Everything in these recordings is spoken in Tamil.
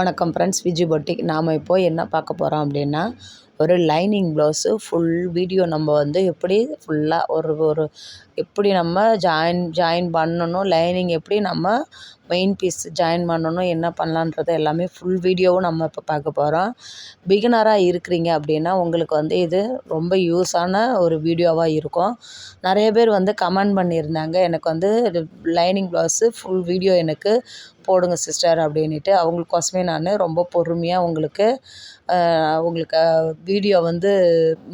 வணக்கம் ஃப்ரெண்ட்ஸ் விஜி பொட்டிக் நாம் இப்போது என்ன பார்க்க போகிறோம் அப்படின்னா ஒரு லைனிங் ப்ளவுஸு ஃபுல் வீடியோ நம்ம வந்து எப்படி ஃபுல்லாக ஒரு ஒரு எப்படி நம்ம ஜாயின் ஜாயின் பண்ணணும் லைனிங் எப்படி நம்ம மெயின் பீஸ் ஜாயின் பண்ணணும் என்ன பண்ணலான்றது எல்லாமே ஃபுல் வீடியோவும் நம்ம இப்போ பார்க்க போகிறோம் பிகினராக இருக்கிறீங்க அப்படின்னா உங்களுக்கு வந்து இது ரொம்ப யூஸான ஒரு வீடியோவாக இருக்கும். நிறைய பேர் வந்து கமெண்ட் பண்ணியிருந்தாங்க. எனக்கு வந்து லைனிங் ப்ளவுஸு ஃபுல் வீடியோ எனக்கு போடுங்க சிஸ்டர் அப்படின்ட்டு அவங்களுக்கோசமே நான் ரொம்ப பொறுமையாக உங்களுக்கு உங்களுக்கு வீடியோ வந்து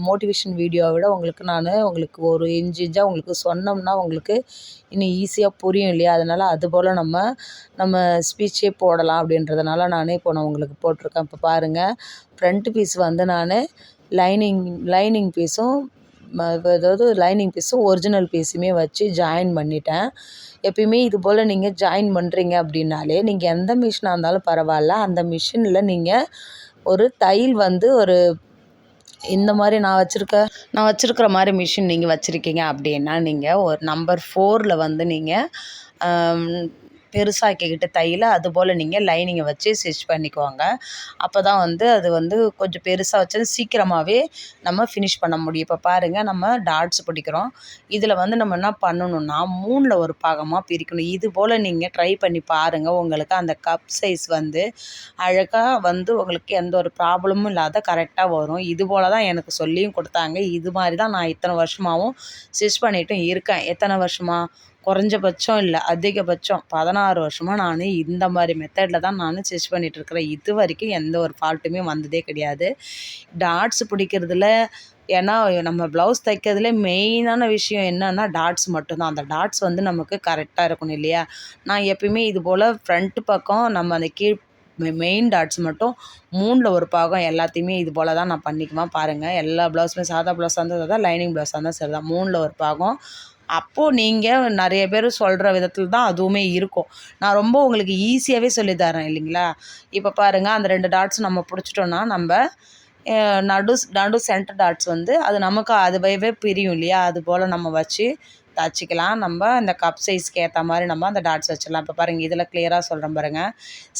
மோட்டிவேஷன் வீடியோவை விட உங்களுக்கு நான் உங்களுக்கு ஒரு இன்ச் இன்ச்சாக உங்களுக்கு சொன்னோம்னா உங்களுக்கு இன்னும் ஈஸியாக புரியும் இல்லையா? அதனால் அதுபோல் நம்ம நம்ம ஸ்பீச்சே போடலாம் அப்படின்றதுனால நானே இப்போ நான் உங்களுக்கு போட்டிருக்கேன். இப்போ பாருங்கள் ஃப்ரண்ட் பீஸ் வந்து நான் லைனிங் லைனிங் பீஸும் அதாவது லைனிங் பீஸும் ஒரிஜினல் பீஸுமே வச்சு ஜாயின் பண்ணிட்டேன். எப்பயுமே இது போல் நீங்கள் ஜாயின் பண்ணுறீங்க அப்படின்னாலே நீங்கள் எந்த மிஷினாக இருந்தாலும் பரவாயில்ல. அந்த மிஷினில் நீங்கள் ஒரு தையல் வந்து ஒரு இந்த மாதிரி நான் வச்சுருக்க நான் வச்சுருக்கிற மாதிரி மிஷின் நீங்கள் வச்சுருக்கீங்க அப்படின்னா நீங்கள் ஒரு நம்பர் ஃபோரில் வந்து நீங்கள் பெருசாக்கிக்கிட்டு தையல அதுபோல் நீங்கள் லைனிங்கை வச்சு ஸ்டிச் பண்ணிக்கோங்க. அப்போ தான் வந்து அது வந்து கொஞ்சம் பெருசாக வச்சது சீக்கிரமாகவே நம்ம ஃபினிஷ் பண்ண முடியும். இப்போ பாருங்கள் நம்ம டாட்ஸ் பிடிக்கிறோம். இதில் வந்து நம்ம என்ன பண்ணணும்னா மூணில் ஒரு பாகமாக பிரிக்கணும். இது போல் நீங்கள் ட்ரை பண்ணி பாருங்கள் உங்களுக்கு அந்த கப் சைஸ் வந்து அழகாக வந்து உங்களுக்கு எந்த ஒரு ப்ராப்ளமும் இல்லாத கரெக்டாக வரும். இது போல் தான் எனக்கு சொல்லியும் கொடுத்தாங்க. இது மாதிரி தான் நான் இத்தனை வருஷமாகவும் ஸ்டிச் பண்ணிட்டும் இருக்கேன். எத்தனை வருஷமாக குறைஞ்சபட்சம் இல்லை அதிகபட்சம் பதினாறு வருஷமாக நான் இந்த மாதிரி மெத்தடில் தான் நான் ஸ்டிச் பண்ணிகிட்ருக்குறேன் இது வரைக்கும் எந்த ஒரு ஃபால்ட்டுமே வந்ததே கிடையாது. டாட்ஸ் பிடிக்கிறதுல ஏன்னா நம்ம ப்ளவுஸ் தைக்கிறதுல மெயினான விஷயம் என்னென்னா டாட்ஸ் மட்டும்தான். அந்த டாட்ஸ் வந்து நமக்கு கரெக்டாக இருக்கணும் இல்லையா? நான் எப்பயுமே இது போல் ஃப்ரண்ட் பக்கம் நம்ம அந்த கீழ் மெயின் டாட்ஸ் மட்டும் மூணில் ஒரு பாகம் எல்லாத்தையுமே இது போல் தான் நான் பண்ணிக்குவேன். பாருங்கள் எல்லா ப்ளவுஸுமே சாதா ப்ளவுஸாக இருந்தால் தான் லைனிங் ப்ளவுஸாக இருந்தால் சரி தான் மூணில் ஒரு பாகம் அப்போது நீங்கள் நிறைய பேர் சொல்கிற விதத்தில் தான் அதுவுமே இருக்கும். நான் ரொம்ப உங்களுக்கு ஈஸியாகவே சொல்லித்தரேன் இல்லைங்களா? இப்போ பாருங்கள் அந்த ரெண்டு டாட்ஸ் நம்ம பிடிச்சிட்டோன்னா நம்ம நடு நடு சென்டர் டாட்ஸ் வந்து அது நமக்கு அதுவே பிரியும் இல்லையா? அது போல் நம்ம வச்சு தச்சுக்கலாம் நம்ம இந்த கப் சைஸ்க்கு ஏற்ற மாதிரி நம்ம அந்த டாட்ஸ் வச்சிடலாம். இப்போ பாருங்கள் இதில் கிளியராக சொல்கிறேன் பாருங்கள்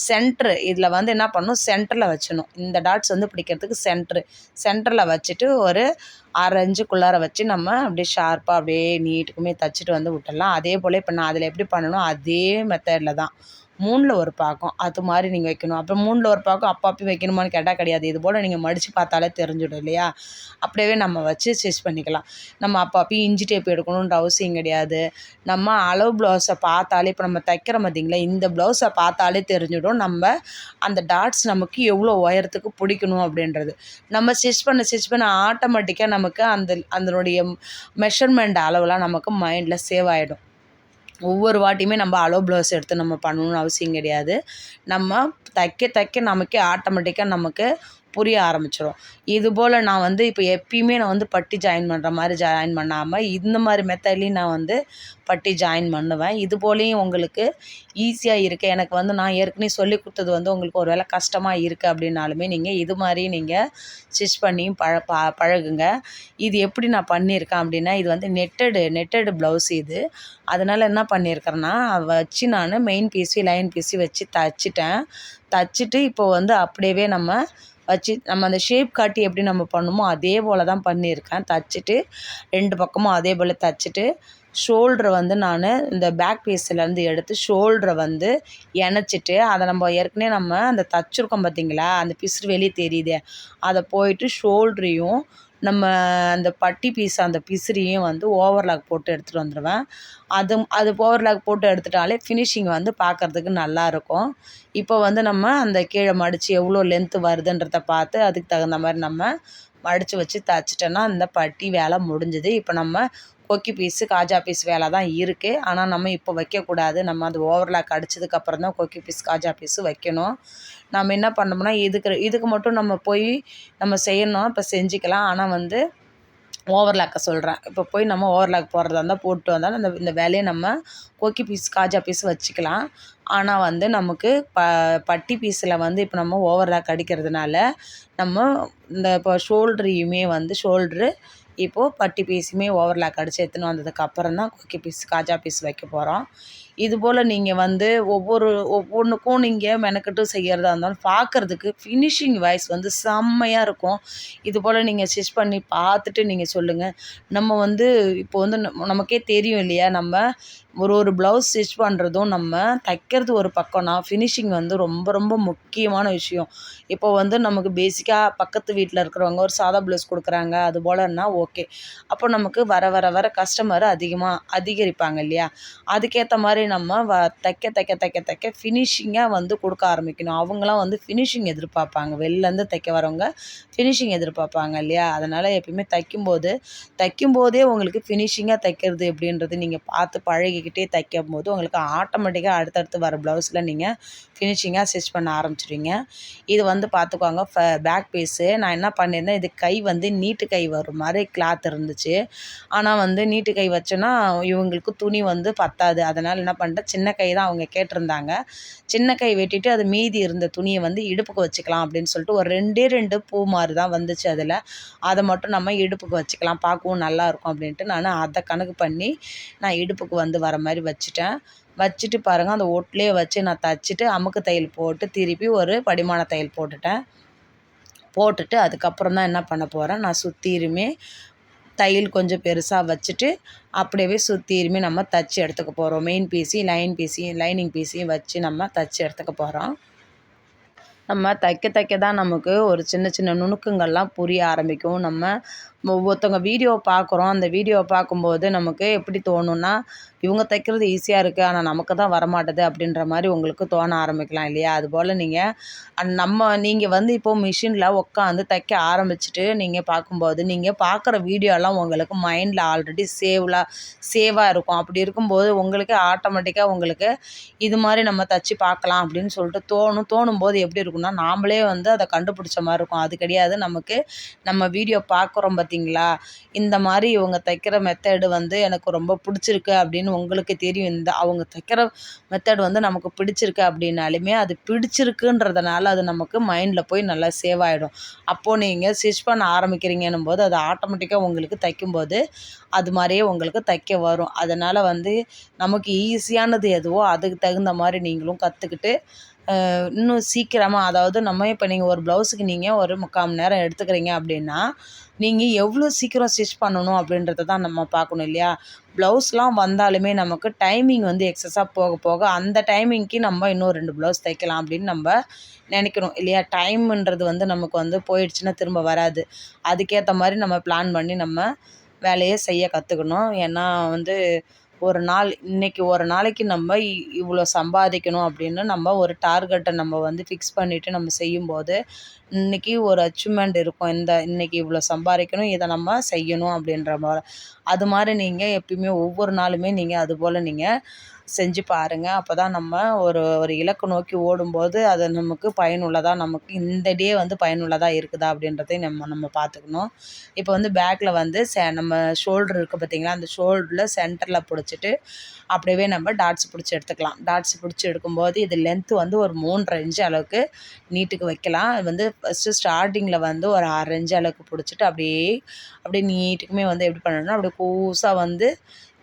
சென்ட்ரு இதில் வந்து என்ன பண்ணணும்? சென்டரில் வச்சிடணும். இந்த டாட்ஸ் வந்து பிடிக்கிறதுக்கு சென்ட்ரு சென்டரில் வச்சுட்டு ஒரு அரைஞ்சுக்குள்ளார வச்சு நம்ம அப்படியே ஷார்ப்பாக அப்படியே நீட்டுக்குமே தைச்சிட்டு வந்து விட்டுடலாம். அதே போல் இப்போ நான் அதில் எப்படி பண்ணணும்? அதே மெத்தடில் தான். மூணில் ஒரு பாகம் அது மாதிரி நீங்கள் வைக்கணும். அப்புறம் மூணில் ஒரு பாகம் அப்போ அப்போ வைக்கணுமான்னு கேட்டால் கிடையாது. இது போல் நீங்கள் மடித்து பார்த்தாலே தெரிஞ்சிடும் இல்லையா? அப்படியே நம்ம வச்சு ஸ்டிச் பண்ணிக்கலாம். நம்ம அப்போ அப்பயும் இஞ்சி டேப் எடுக்கணுன்ற அவசியம் கிடையாது. நம்ம அளவு ப்ளவுஸை பார்த்தாலே இப்போ நம்ம தைக்கிற பார்த்தீங்களா இந்த ப்ளவுஸை பார்த்தாலே தெரிஞ்சிடும். நம்ம அந்த டாட்ஸ் நமக்கு எவ்வளோ உயரத்துக்கு பிடிக்கணும் அப்படின்றது. நம்ம ஸ்டிச் பண்ண ஸ்டிச் பண்ண ஆட்டோமேட்டிக்காக நமக்கு அந்த அதனுடைய மெஷர்மெண்ட் அளவெலாம் நமக்கு மைண்டில் சேவ் ஆகிடும் ஒவ்வொரு வாட்டியுமே நம்ம அலோ ப்ளவுஸ் எடுத்து நம்ம பண்ணணும்னு அவசியம் கிடையாது. நம்ம தைக்க தைக்க நமக்கே ஆட்டோமேட்டிக்காக நமக்கு புரிய ஆரம்பிச்சிடும் இது போல் நான் வந்து இப்போ எப்பயுமே நான் வந்து பட்டி ஜாயின் பண்ணுற மாதிரி ஜாயின் பண்ணாமல் இந்த மாதிரி மெத்தட்லேயும் நான் வந்து பட்டி ஜாயின் பண்ணுவேன். இது போலேயும் உங்களுக்கு ஈஸியாக இருக்குது எனக்கு வந்து நான் ஏற்கனவே சொல்லி கொடுத்தது வந்து உங்களுக்கு ஒரு வேளை கஷ்டமாக இருக்குது அப்படின்னாலுமே நீங்கள் இது மாதிரி நீங்கள் ஸ்டிச் பண்ணியும் பழ ப பழகுங்க. இது எப்படி நான் பண்ணியிருக்கேன் அப்படின்னா இது வந்து நெட்டடு நெட்டடு ப்ளவுஸ் இது. அதனால் என்ன பண்ணியிருக்கிறேன்னா வச்சு நான் மெயின் பீஸு லைன் பீஸு வச்சு தைச்சிட்டேன். தைச்சிட்டு இப்போ வந்து அப்படியே நம்ம வச்சு நம்ம அந்த ஷேப் காட்டி எப்படி நம்ம பண்ணுமோ அதே போல் தான் பண்ணியிருக்கேன். தைச்சிட்டு ரெண்டு பக்கமும் அதே போல் தைச்சிட்டு ஷோல்ட்ரை வந்து நான் இந்த பேக் பீஸ்லேருந்து எடுத்து ஷோல்டரை வந்து இணைச்சிட்டு அதை நம்ம ஏற்கனவே நம்ம அந்த தச்சுருக்கோம் பார்த்தீங்களா அந்த பிசுறு வெளியே தெரியுதே. அதை போயிட்டு ஷோல்ட்ரையும் நம்ம அந்த பட்டி பீஸ் அந்த பிசிறியும் வந்து ஓவர்லாக் போட்டு எடுத்துகிட்டு வந்துடுவேன் அது அது ஓவர்லாக் போட்டு எடுத்துட்டாலே ஃபினிஷிங் வந்து பார்க்குறதுக்கு நல்லாயிருக்கும் இப்போ வந்து நம்ம அந்த கீழே மடித்து எவ்வளோ லென்த்து வருதுன்றத பார்த்து அதுக்கு தகுந்த மாதிரி நம்ம மடித்து வச்சு தைச்சிட்டோன்னா அந்த பட்டி வேலை முடிஞ்சுது. இப்போ நம்ம கொக்கி பீஸு காஜா பீஸ் வேலை தான் இருக்குது ஆனால் நம்ம இப்போ வைக்கக்கூடாது. நம்ம அது ஓவர்லாக் அடித்ததுக்கப்புறம் தான் கொக்கி பீஸ் காஜா பீஸு வைக்கணும். நம்ம என்ன பண்ணோம்னா இதுக்கு இதுக்கு மட்டும் நம்ம போய் நம்ம செய்யணும். இப்போ செஞ்சுக்கலாம். ஆனால் வந்து ஓவர்லாக்கை சொல்கிறேன் இப்போ போய் நம்ம ஓவர்லாக் போடுறதா இருந்தால் போட்டு வந்தாலும் அந்த இந்த வேலையை நம்ம கொக்கி பீஸ் காஜா பீஸ் வச்சுக்கலாம். ஆனால் வந்து நமக்கு ப பட்டி பீஸில் வந்து இப்போ நம்ம ஓவர்லாக் அடிக்கிறதுனால நம்ம இந்த இப்போ ஷோல்டரையுமே வந்து ஷோல்ட்ரு இப்போது பட்டி பீஸுமே ஓவர்லாக் அடித்து எடுத்துன்னு வந்ததுக்கப்புறம் தான் குக்கி பீஸ் காஜா பீஸ் வைக்க போகிறோம் இதுபோல் நீங்கள் வந்து ஒவ்வொரு ஒவ்வொன்றுக்கும் நீங்கள் மெனக்கெட்டு செய்கிறதா இருந்தாலும் பார்க்குறதுக்கு ஃபினிஷிங் வைஸ் வந்து செம்மையாக இருக்கும். இதுபோல் நீங்கள் ஸ்டிச் பண்ணி பார்த்துட்டு நீங்கள் சொல்லுங்கள் நம்ம வந்து இப்போ வந்து நமக்கே தெரியும் இல்லையா? நம்ம ஒரு ஒரு ப்ளவுஸ் ஸ்டிச் பண்ணுறதும் நம்ம தைக்கிறது ஒரு பக்கம்னா ஃபினிஷிங் வந்து ரொம்ப ரொம்ப முக்கியமான விஷயம். இப்போ வந்து நமக்கு பேசிக்காக பக்கத்து வீட்டில் இருக்கிறவங்க ஒரு சாதா ப்ளவுஸ் கொடுக்குறாங்க அது போலன்னா ஓகே அப்போ நமக்கு வர வர வர கஸ்டமர் அதிகமாக அதிகரிப்பாங்க இல்லையா? அதுக்கேற்ற மாதிரி நம்ம வ தைக்க தைக்க தைக்க தைக்க ஃபினிஷிங்காக வந்து கொடுக்க ஆரம்பிக்கணும். அவங்களாம் வந்து ஃபினிஷிங் எதிர்பார்ப்பாங்க. வெளிலேருந்து தைக்க வரவங்க ஃபினிஷிங் எதிர்பார்ப்பாங்க இல்லையா? அதனால் எப்பயுமே தைக்கும்போது தைக்கும்போதே உங்களுக்கு ஃபினிஷிங்காக தைக்கிறது எப்படின்றது நீங்கள் பார்த்து பழகிக்கிட்டே தைக்கும் போது உங்களுக்கு ஆட்டோமேட்டிக்காக அடுத்தடுத்து வர ப்ளவுஸில் நீங்கள் ஃபினிஷிங்காக ஸ்டிச் பண்ண ஆரம்பிச்சிடுவீங்க இது வந்து பார்த்துக்கோங்க ஃப பேக் பீஸு நான் என்ன பண்ணியிருந்தேன் இது கை வந்து நீட்டு கை வரும் மாதிரி கிளாத் இருந்துச்சு. ஆனால் வந்து நீட்டு கை வச்சோன்னா இவங்களுக்கு துணி வந்து பத்தாது. அதனால் என்ன பண்ணிட்டேன் சின்ன கை தான் அவங்க கேட்டிருந்தாங்க. சின்ன கை வெட்டிட்டு அது மீதி இருந்த துணியை வந்து இடுப்புக்கு வச்சுக்கலாம் அப்படின்னு சொல்லிட்டு ஒரு ரெண்டே ரெண்டு பூ மாதிரி தான் வந்துச்சு அதில். அதை மட்டும் நம்ம இடுப்புக்கு வச்சுக்கலாம் பார்க்கவும் நல்லாயிருக்கும் அப்படின்ட்டு நான் அதை கணக்கு பண்ணி நான் இடுப்புக்கு வந்து வர மாதிரி வச்சுட்டேன். வச்சுட்டு பாருங்கள் அந்த ஒட்டிலே வச்சு நான் தச்சுட்டு அமுக்கு தையல் போட்டு திருப்பி ஒரு படிமான தையல் போட்டுட்டேன். போட்டுட்டு அதுக்கப்புறம் தான் என்ன பண்ண போகிறேன் நான் சுற்றிருமே தையல் கொஞ்சம் பெருசாக வச்சுட்டு அப்படியே சுற்றிருமே நம்ம தச்சு எடுத்துக்க போகிறோம் மெயின் பீஸையும் லைன் பீஸையும் லைனிங் பீஸையும் வச்சு நம்ம தச்சு எடுத்துக்க போகிறோம் நம்ம தைக்க தைக்க தான் நமக்கு ஒரு சின்ன சின்ன நுணுக்கங்கள்லாம் புரிய ஆரம்பிக்கும். நம்ம ஒவ்வொருத்தவங்க வீடியோ பார்க்குறோம். அந்த வீடியோவை பார்க்கும்போது நமக்கு எப்படி தோணும்னா இவங்க தைக்கிறது ஈஸியாக இருக்குது ஆனால் நமக்கு தான் வரமாட்டுது அப்படின்ற மாதிரி உங்களுக்கு தோண ஆரம்பிக்கலாம் இல்லையா? அதுபோல் நீங்கள் நம்ம நீங்கள் வந்து இப்போது மிஷினில் உட்காந்து தைக்க ஆரம்பிச்சுட்டு நீங்கள் பார்க்கும்போது நீங்கள் பார்க்குற வீடியோலாம் உங்களுக்கு மைண்டில் ஆல்ரெடி சேவ்லாம் சேவாக இருக்கும். அப்படி இருக்கும்போது உங்களுக்கு ஆட்டோமேட்டிக்காக உங்களுக்கு இது மாதிரி நம்ம தச்சு பார்க்கலாம் அப்படின்னு சொல்லிட்டு தோணும். தோணும்போது எப்படி இருக்கும்னா நாமளே வந்து அதை கண்டுபிடிச்ச மாதிரி இருக்கும். அது கிடையாது. நமக்கு நம்ம வீடியோ பார்க்குறோம் பார்த்தீங்களா? இந்த மாதிரி இவங்க தைக்கிற மெத்தடு வந்து எனக்கு ரொம்ப பிடிச்சிருக்கு அப்படின்னு உங்களுக்கு தெரியும். இந்த அவங்க தைக்கிற மெத்தட் வந்து நமக்கு பிடிச்சிருக்கு அப்படின்னாலுமே அது பிடிச்சிருக்குன்றதுனால அது நமக்கு மைண்டில் போய் நல்லா சேவ் ஆகிடும் அப்போது நீங்கள் ஸ்டிச் பண்ண ஆரம்பிக்கிறீங்கன்னும் போது அது ஆட்டோமேட்டிக்காக உங்களுக்கு தைக்கும்போது அது மாதிரியே உங்களுக்கு தைக்க வரும். அதனால் வந்து நமக்கு ஈஸியானது எதுவோ அதுக்கு தகுந்த மாதிரி நீங்களும் கற்றுக்கிட்டு இன்னும் சீக்கிரமாக அதாவது நம்ம இப்போ நீங்கள் ஒரு ப்ளவுஸுக்கு நீங்கள் ஒரு முக்கால் மணி நேரம் எடுத்துக்கிறீங்க அப்படின்னா நீங்கள் எவ்வளோ சீக்கிரம் ஸ்டிச் பண்ணணும் அப்படின்றத தான் நம்ம பார்க்கணும் இல்லையா? ப்ளவுஸ்லாம் வந்தாலுமே நமக்கு டைமிங் வந்து எக்ஸஸாக போக போக அந்த டைமிங்க்கு நம்ம இன்னும் ரெண்டு ப்ளவுஸ் தைக்கலாம் அப்படின்னு நம்ம நினைக்கணும் இல்லையா? டைம்ன்றது வந்து நமக்கு வந்து போயிடுச்சுன்னா திரும்ப வராது. அதுக்கேற்ற மாதிரி நம்ம பிளான் பண்ணி நம்ம வேலையை செய்ய கற்றுக்கணும் ஏன்னா வந்து ஒரு நாள் இன்றைக்கி ஒரு நாளைக்கு நம்ம இவ்வளோ சம்பாதிக்கணும் அப்படின்னு நம்ம ஒரு டார்கெட்டை நம்ம வந்து ஃபிக்ஸ் பண்ணிவிட்டு நம்ம செய்யும்போது இன்றைக்கி ஒரு அச்சீவ்மெண்ட் இருக்கும். இந்த இன்றைக்கி இவ்வளோ சம்பாதிக்கணும் இதை நம்ம செய்யணும் அப்படின்ற மாதிரி. அது மாதிரி நீங்கள் எப்பயுமே ஒவ்வொரு நாளுமே நீங்கள் அதுபோல் நீங்கள் செஞ்சு பாருங்கள் அப்போ தான் நம்ம ஒரு ஒரு இலக்கு நோக்கி ஓடும்போது அது நமக்கு பயனுள்ளதாக நமக்கு இந்த டே வந்து பயனுள்ளதாக இருக்குதா அப்படின்றதையும் நம்ம நம்ம பார்த்துக்கணும். இப்போ வந்து பேக்கில் வந்து செ நம்ம ஷோல்டர் இருக்குது பார்த்தீங்களா அந்த ஷோல்டரில் சென்டரில் பிடிச்சிட்டு அப்படியே நம்ம டாட்ஸ் பிடிச்சி எடுத்துக்கலாம். டாட்ஸ் பிடிச்சி எடுக்கும்போது இது லென்த்து வந்து ஒரு மூன்றரை இன்ச்சு அளவுக்கு நீட்டுக்கு வைக்கலாம். அது வந்து ஃபஸ்ட்டு ஸ்டார்டிங்கில் வந்து ஒரு ஆறு அளவுக்கு பிடிச்சிட்டு அப்படியே அப்படியே நீட்டுக்குமே வந்து எப்படி பண்ணணும்னா அப்படியே கூசாக வந்து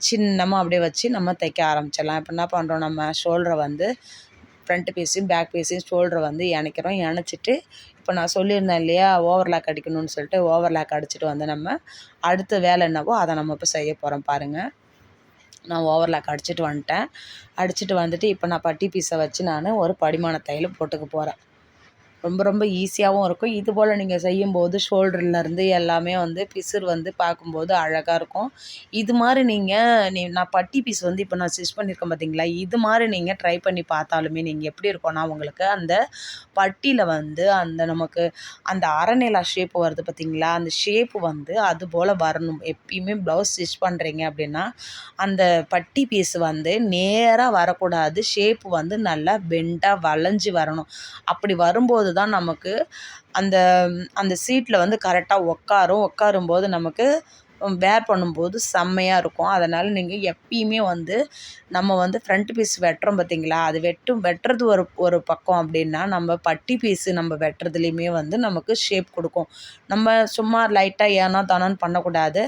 சின்னமாக அப்படியே வச்சு நம்ம தைக்க ஆரம்பிச்சிடலாம். இப்போ என்ன பண்ணுறோம் நம்ம ஷோல்டரை வந்து ஃப்ரண்ட் பீஸையும் பேக் பீஸையும் ஷோல்டரை வந்து இணைக்கிறோம். இணைச்சிட்டு இப்போ நான் சொல்லியிருந்தேன் இல்லையா ஓவர்லாக் அடிக்கணும்னு சொல்லிட்டு ஓவர்லாக் அடிச்சுட்டு வந்து நம்ம அடுத்த வேலை என்னவோ அதை நம்ம இப்போ செய்ய போகிறோம் பாருங்கள் நான் ஓவர்லாக் அடிச்சுட்டு வந்துட்டேன். அடிச்சுட்டு வந்துட்டு இப்போ நான் பட்டி பீஸை வச்சு நான் ஒரு படிமான தையல் போட்டுக்க போகிறேன் ரொம்ப ரொம்ப ஈஸியாகவும் இருக்கும். இது போல் நீங்கள் செய்யும்போது ஷோல்டர்லேருந்து எல்லாமே வந்து பிசுறு வந்து பார்க்கும்போது அழகாக இருக்கும். இது மாதிரி நீங்கள் நீ நான் பட்டி பீஸ் வந்து இப்போ நான் ஸ்டிச் பண்ணியிருக்கேன் பார்த்தீங்களா? இது மாதிரி நீங்கள் ட்ரை பண்ணி பார்த்தாலுமே நீங்கள் எப்படி இருக்கும்னா உங்களுக்கு அந்த பட்டியில் வந்து அந்த நமக்கு அந்த அரைநிலா ஷேப் வருது பார்த்தீங்களா? அந்த ஷேப்பு வந்து அது போல் வரணும். எப்பயுமே ப்ளவுஸ் ஸ்டிச் பண்ணுறீங்க அப்படின்னா அந்த பட்டி பீஸ் வந்து நேராக வரக்கூடாது. ஷேப்பு வந்து நல்லா பெண்டாக வளைஞ்சு வரணும். அப்படி வரும்போது தான் நமக்கு அந்த அந்த சீட்டில் வந்து கரெக்டாக உட்காரும் உட்காரும்போது நமக்கு வேர் பண்ணும்போது செம்மையாக இருக்கும். அதனால் நீங்கள் எப்பயுமே வந்து நம்ம வந்து ஃப்ரண்ட் பீஸ் வெட்டுறோம் பார்த்தீங்களா அது வெட்டும் வெட்டுறது ஒரு ஒரு பக்கம் அப்படின்னா நம்ம பட்டி பீஸு நம்ம வெட்டுறதுலையுமே வந்து நமக்கு ஷேப் கொடுக்கும். நம்ம சும்மா லைட்டாக ஏனோ தானோன்னு பண்ணக்கூடாது.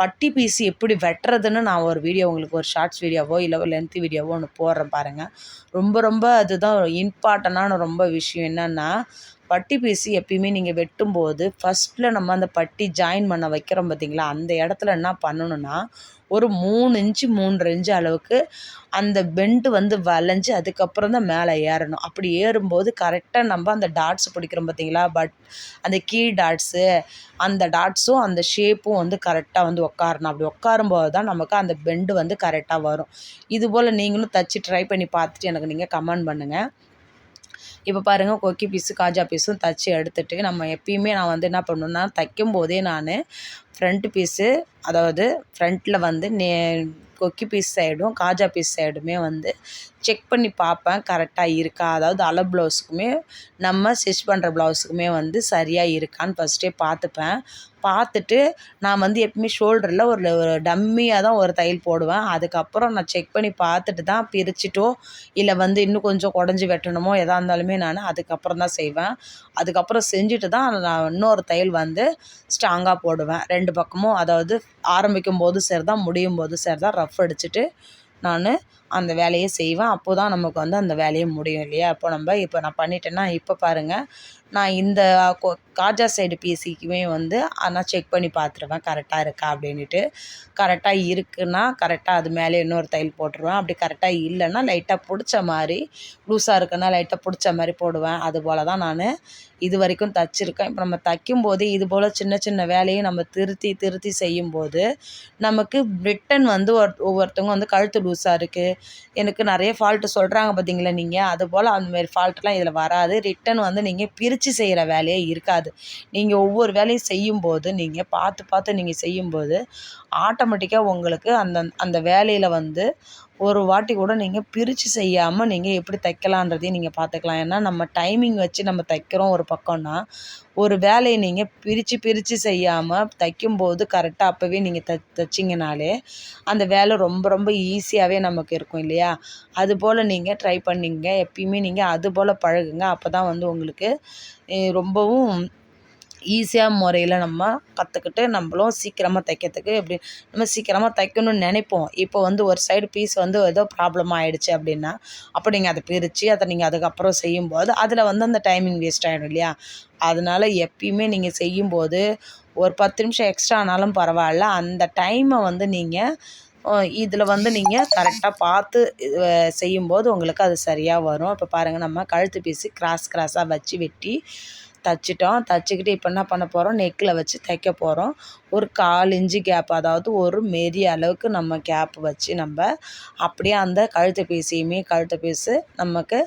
பட்டி பீஸ் எப்படி வெட்டுறதுன்னு நான் ஒரு வீடியோ உங்களுக்கு ஒரு ஷார்ட்ஸ் வீடியோவோ இல்லை ஒரு லென்த் வீடியோவோ ஒன்று போடுறேன் பாருங்கள் ரொம்ப ரொம்ப அதுதான் இம்பார்ட்டண்டான ரொம்ப விஷயம் என்னென்னா பட்டி பீஸ் எப்பயுமே நீங்கள் வெட்டும்போது ஃபஸ்ட்டில் நம்ம அந்த பட்டி ஜாயின் பண்ண வைக்கிறோம் பார்த்தீங்களா அந்த இடத்துல என்ன பண்ணணும்னா ஒரு மூணு இன்ச்சு மூன்றரை இன்ச்சு அளவுக்கு அந்த பெண்டு வந்து வளைஞ்சு அதுக்கப்புறம் தான் மேலே ஏறணும். அப்படி ஏறும்போது கரெக்டாக நம்ம அந்த டாட்ஸ் பிடிக்கிறோம் பார்த்தீங்களா பட் அந்த கீ டாட்ஸு அந்த டாட்ஸும் அந்த ஷேப்பும் வந்து கரெக்டாக வந்து உட்காரணும் அப்படி உட்காரும்போது தான் நமக்கு அந்த பெண்டு வந்து கரெக்டாக வரும். இது போல் நீங்களும் தச்சு ட்ரை பண்ணி பார்த்துட்டு எனக்கு நீங்கள் கமெண்ட் பண்ணுங்கள் இப்போ பாருங்கள் கொக்கி பீஸு காஜா பீஸும் தச்சு எடுத்துட்டு நம்ம எப்பயுமே நான் வந்து என்ன பண்ணுவேன்னா தைக்கும் போதே நான் ஃப்ரண்ட் பீஸு அதாவது ஃப்ரண்ட்டில் வந்து நே கொக்கி பீஸ் சைடும் காஜா பீஸ் சைடுமே வந்து செக் பண்ணி பார்ப்பேன் கரெக்டாக இருக்கா? அதாவது அலை ப்ளவுஸுக்குமே நம்ம ஸ்டிச் பண்ணுற ப்ளவுஸுக்குமே வந்து சரியாக இருக்கான்னு ஃபஸ்ட்டே பார்த்துப்பேன். பார்த்துட்டு நான் வந்து எப்பவுமே ஷோல்டரில் ஒரு ஒரு டம்மியாக தான் ஒரு தையல் போடுவேன். அதுக்கப்புறம் நான் செக் பண்ணி பார்த்துட்டு தான் பிரிச்சுட்டோ இல்லை வந்து இன்னும் கொஞ்சம் குடஞ்சி வெட்டணுமோ எதாக இருந்தாலுமே நான் அதுக்கப்புறம் தான் செய்வேன். அதுக்கப்புறம் செஞ்சுட்டு தான் நான் இன்னொரு தையல் வந்து ஸ்ட்ராங்காக போடுவேன். ரெண்டு பக்கமும் அதாவது ஆரம்பிக்கும் போது சரி தான் முடியும் போது சரி தான் ரஃப் அடிச்சுட்டு நான் அந்த வேலையை செய்வேன் அப்போ தான் நமக்கு வந்து அந்த வேலையை முடியும் இல்லையா? இப்போ நம்ம இப்போ நான் பண்ணிட்டேன்னா இப்போ பாருங்கள் நான் இந்த கோ காஜா சைடு பிசிக்குமே வந்து நான் செக் பண்ணி பார்த்துருவேன் கரெக்டாக இருக்கா அப்படின்ட்டு கரெக்டாக இருக்குன்னா கரெக்டாக அது மேலே இன்னொரு தையல் போட்டுருவேன். அப்படி கரெக்டாக இல்லைன்னா லைட்டாக பிடிச்ச மாதிரி லூஸாக இருக்குன்னா லைட்டாக பிடிச்ச மாதிரி போடுவேன். அது போல் தான் நான் இது வரைக்கும் தைச்சிருக்கேன். இப்போ நம்ம தைக்கும்போது இது போல் சின்ன சின்ன வேலையும் நம்ம திருத்தி திருத்தி செய்யும்போது நமக்கு ரிட்டன் வந்து ஒரு ஒவ்வொருத்தவங்க வந்து கழுத்து லூஸாக இருக்குது எனக்கு நிறைய ஃபால்ட்டு சொல்கிறாங்க பார்த்தீங்களா நீங்கள் அது போல் அந்தமாரி ஃபால்ட்லாம் இதில் வராது. ரிட்டன் வந்து நீங்கள் பிரித்து செய்கிற வேலையே இருக்காது. நீங்கள் ஒவ்வொரு வேலையும் செய்யும்போது நீங்கள் பார்த்து பார்த்து நீங்கள் செய்யும்போது ஆட்டோமேட்டிக்காக உங்களுக்கு அந்த அந்த வேலையில் வந்து ஒரு வாட்டி கூட நீங்கள் பிரித்து செய்யாமல் நீங்கள் எப்படி தைக்கலான்றதையும் நீங்கள் பார்த்துக்கலாம் ஏன்னா நம்ம டைமிங் வச்சு நம்ம தைக்கிறோம் ஒரு பக்கம்னா ஒரு வேலையை நீங்கள் பிரித்து பிரித்து செய்யாமல் தைக்கும்போது கரெக்டாக அப்போவே நீங்கள் த தைச்சிங்கனாலே அந்த வேலை ரொம்ப ரொம்ப ஈஸியாகவே நமக்கு இருக்கும் இல்லையா? அதுபோல் நீங்கள் ட்ரை பண்ணிங்க எப்பயுமே நீங்கள் அதுபோல் பழகுங்க. அப்போ தான் வந்து உங்களுக்கு ரொம்பவும் ஈஸியாக முறையில் நம்ம கற்றுக்கிட்டு நம்மளும் சீக்கிரமாக தைக்கிறதுக்கு எப்படி நம்ம சீக்கிரமாக தைக்கணும்னு நினைப்போம். இப்போ வந்து ஒரு சைடு பீஸ் வந்து ஏதோ ப்ராப்ளம் ஆகிடுச்சு அப்படின்னா அப்போ நீங்கள் அதை பிரித்து அதை நீங்கள் அதுக்கப்புறம் செய்யும்போது அதில் வந்து அந்த டைமிங் வேஸ்ட் ஆகிடும் இல்லையா? அதனால் எப்பயுமே நீங்கள் செய்யும்போது ஒரு பத்து நிமிஷம் எக்ஸ்ட்ரா ஆனாலும் பரவாயில்ல. அந்த டைமை வந்து நீங்கள் இதில் வந்து நீங்கள் கரெக்டாக பார்த்து செய்யும்போது உங்களுக்கு அது சரியாக வரும். இப்போ பாருங்கள் நம்ம கழுத்து பீஸு கிராஸ் கிராஸாக வச்சு வெட்டி தைச்சிட்டோம். தைச்சிக்கிட்டு இப்போ என்ன பண்ண போகிறோம் நெக்கில் வச்சு தைக்க போகிறோம் ஒரு கால் இன்ச்சு கேப் அதாவது ஒரு மெரிய அளவுக்கு நம்ம கேப் வச்சு நம்ம அப்படியே அந்த கழுத்து பீஸையுமே கழுத்து பீஸு நமக்கு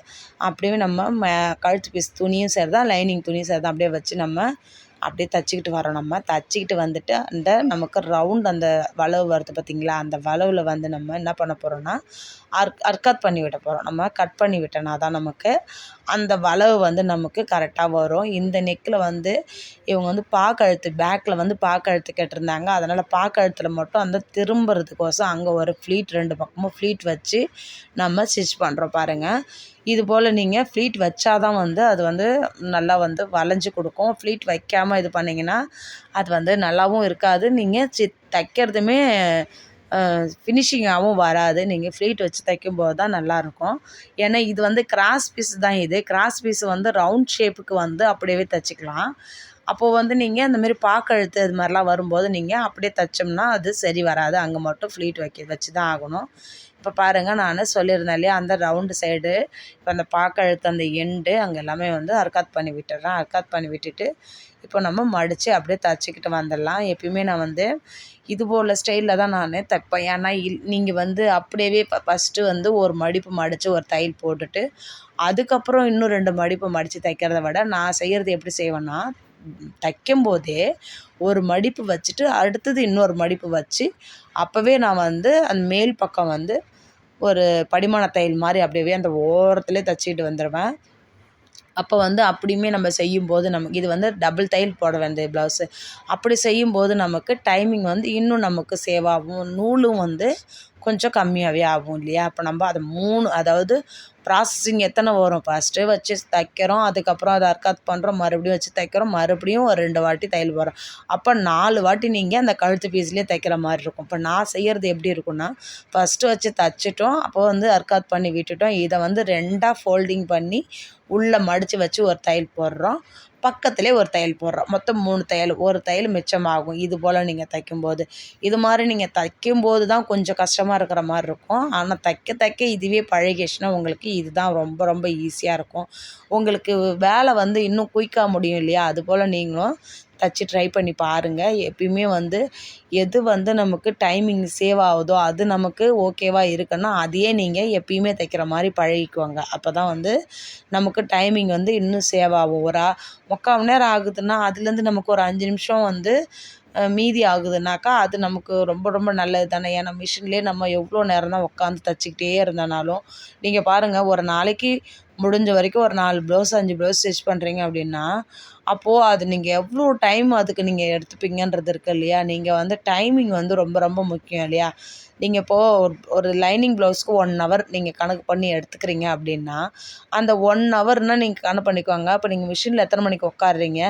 அப்படியே நம்ம மே கழுத்து பீஸ் துணியும் சரி தான் லைனிங் துணியும் சரி தான் அப்படியே வச்சு நம்ம அப்படியே தைச்சிக்கிட்டு வரோம் நம்ம. தைச்சிக்கிட்டு வந்துட்டு அந்த நமக்கு ரவுண்ட் அந்த வளவு வருது பார்த்திங்களா அந்த வளவில் வந்து நம்ம என்ன பண்ண போகிறோன்னா அர்க் அர்க்கத் பண்ணி விட போகிறோம் நம்ம கட் பண்ணி விட்டோன்னா தான் நமக்கு அந்த வளவு வந்து நமக்கு கரெக்டாக வரும். இந்த நெக்கில் வந்து இவங்க வந்து பாக்கழுத்து பேக்கில் வந்து பாக்கழுத்து கேட்டிருந்தாங்க. அதனால் பாக்கழுத்தில் மட்டும் அந்த திரும்புறதுக்கோசம் அங்கே ஒரு ஃப்ளீட் ரெண்டு பக்கமும் ஃப்ளீட் வச்சு நம்ம ஸ்டிச் பண்ணுறோம் பாருங்கள் இது போல் நீங்கள் ஃப்ளீட் வச்சா தான் வந்து அது வந்து நல்லா வந்து வளைஞ்சு கொடுக்கும். ஃப்ளீட் வைக்காமல் இது பண்ணிங்கன்னா அது வந்து நல்லாவும் இருக்காது. நீங்கள் சி தைக்கிறதுமே ஃபினிஷிங்காகவும் வராது. நீங்கள் ஃப்ளீட் வச்சு தைக்கும்போது தான் நல்லாயிருக்கும் ஏன்னா இது வந்து கிராஸ் பீஸ் தான் இது. கிராஸ் பீஸ் வந்து ரவுண்ட் ஷேப்புக்கு வந்து அப்படியே தைச்சிக்கலாம். அப்போது வந்து நீங்கள் இந்தமாரி பாக்கழுத்து அது மாதிரிலாம் வரும்போது நீங்கள் அப்படியே தைச்சோம்னா அது சரி வராது. அங்கே மட்டும் ஃப்ளீட் வைக்க வச்சு தான் ஆகணும். இப்போ பாருங்கள் நான் சொல்லியிருந்தேன் இல்லையா அந்த ரவுண்டு சைடு இப்போ அந்த பாக்கழுத்து அந்த எண்டு அங்கே எல்லாமே வந்து அர்க்காத் பண்ணி விட்டுறேன். அர்க்காத் பண்ணி விட்டுட்டு இப்போ நம்ம மடித்து அப்படியே தைச்சிக்கிட்டு வந்துடலாம். எப்பயுமே நான் வந்து இது போல் ஸ்டைலில் தான் நான் தைப்பேன். ஏன்னா இல் நீங்கள் வந்து அப்படியே ஃபஸ்ட்டு வந்து ஒரு மடிப்பு மடித்து ஒரு தையல் போட்டுட்டு அதுக்கப்புறம் இன்னும் ரெண்டு மடிப்பு மடித்து தைக்கிறத விட நான் செய்கிறது எப்படி செய்வேன்னா தைக்கும்போதே ஒரு மடிப்பு வச்சுட்டு அடுத்தது இன்னொரு மடிப்பு வச்சு அப்போவே நான் வந்து அந்த மேல் பக்கம் வந்து ஒரு படிமான தையல் மாதிரி அப்படியே அந்த ஓரத்துலேயே தைச்சிட்டு வந்துடுவேன் அப்போ வந்து அப்படியுமே நம்ம செய்யும்போது நமக்கு இது வந்து டபுள் தையல் போட வேண்டிய ப்ளவுஸு அப்படி செய்யும்போது நமக்கு டைமிங் வந்து இன்னும் நமக்கு சேவ் ஆகும். நூலும் வந்து கொஞ்சம் கம்மியாகவே ஆகும் இல்லையா? அப்போ நம்ம அதை மூணு அதாவது ப்ராசஸிங் எத்தனை வரும்? ஃபஸ்ட்டு வச்சு தைக்கிறோம் அதுக்கப்புறம் அதை அர்க்காத் பண்ணுறோம் மறுபடியும் வச்சு தைக்கிறோம் மறுபடியும் ஒரு ரெண்டு வாட்டி தையல் போடுறோம் அப்போ நாலு வாட்டி நீங்கள் அந்த கழுத்து பீஸ்லேயே தைக்கிற மாதிரி இருக்கும். இப்போ நான் செய்கிறது எப்படி இருக்குன்னா ஃபஸ்ட்டு வச்சு தைச்சிட்டோம் அப்போ வந்து அர்க்காத் பண்ணி விட்டுட்டோம். இதை வந்து ரெண்டாக ஃபோல்டிங் பண்ணி உள்ளே மடித்து வச்சு ஒரு தையல் போடுறோம். பக்கத்துலேயே ஒரு தையல் போடுறோம். மொத்தம் மூணு தையல் ஒரு தையல் மிச்சமாகும். இது போல் நீங்கள் தைக்கும்போது. இது மாதிரி நீங்கள் தைக்கும்போது தான் கொஞ்சம் கஷ்டமாக இருக்கிற மாதிரி இருக்கும். ஆனால் தைக்க தைக்க இதுவே பழகிடுச்சுன்னா உங்களுக்கு இதுதான் ரொம்ப ரொம்ப ஈஸியாக இருக்கும். உங்களுக்கு வேலை வந்து இன்னும் குயிக்காக முடியும் இல்லையா? அதுபோல் நீங்களும் தச்சு ட்ரை பண்ணி பாருங்கள் எப்பயுமே வந்து எது வந்து நமக்கு டைமிங் சேவ் ஆகுதோ அது நமக்கு ஓகேவாக இருக்குன்னா அதையே நீங்கள் எப்பயுமே தைக்கிற மாதிரி பழகிக்குவாங்க அப்போ தான் வந்து நமக்கு டைமிங் வந்து இன்னும் சேவ் ஆகும். ஒரு முக்கால் மணி நேரம் ஆகுதுன்னா அதுலேருந்து நமக்கு ஒரு அஞ்சு நிமிஷம் வந்து மீதி ஆகுதுனாக்கா அது நமக்கு ரொம்ப ரொம்ப நல்லது தானே. ஏன்னா மிஷின்லேயே நம்ம எவ்வளோ நேரம் தான் உட்காந்து தைச்சிக்கிட்டே இருந்தனாலும் நீங்கள் பாருங்கள் ஒரு நாளைக்கு முடிஞ்ச வரைக்கும் ஒரு நாலு ப்ளவுஸ் அஞ்சு ப்ளவுஸ் ஸ்டிச் பண்ணுறீங்க அப்படின்னா அப்போது அது நீங்கள் எவ்வளோ டைம் அதுக்கு நீங்கள் எடுத்துப்பீங்கன்றது இருக்குது இல்லையா? நீங்கள் வந்து டைமிங் வந்து ரொம்ப ரொம்ப முக்கியம் இல்லையா? நீங்கள் இப்போது ஒரு ஒரு லைனிங் ப்ளவுஸ்க்கு ஒன் ஹவர் நீங்கள் கணக்கு பண்ணி எடுத்துக்கிறீங்க அப்படின்னா அந்த ஒன் ஹவர்னால் நீங்கள் கணக்கு பண்ணிக்கோங்க அப்போ நீங்கள் மிஷினில் எத்தனை மணிக்கு உட்காடுறீங்க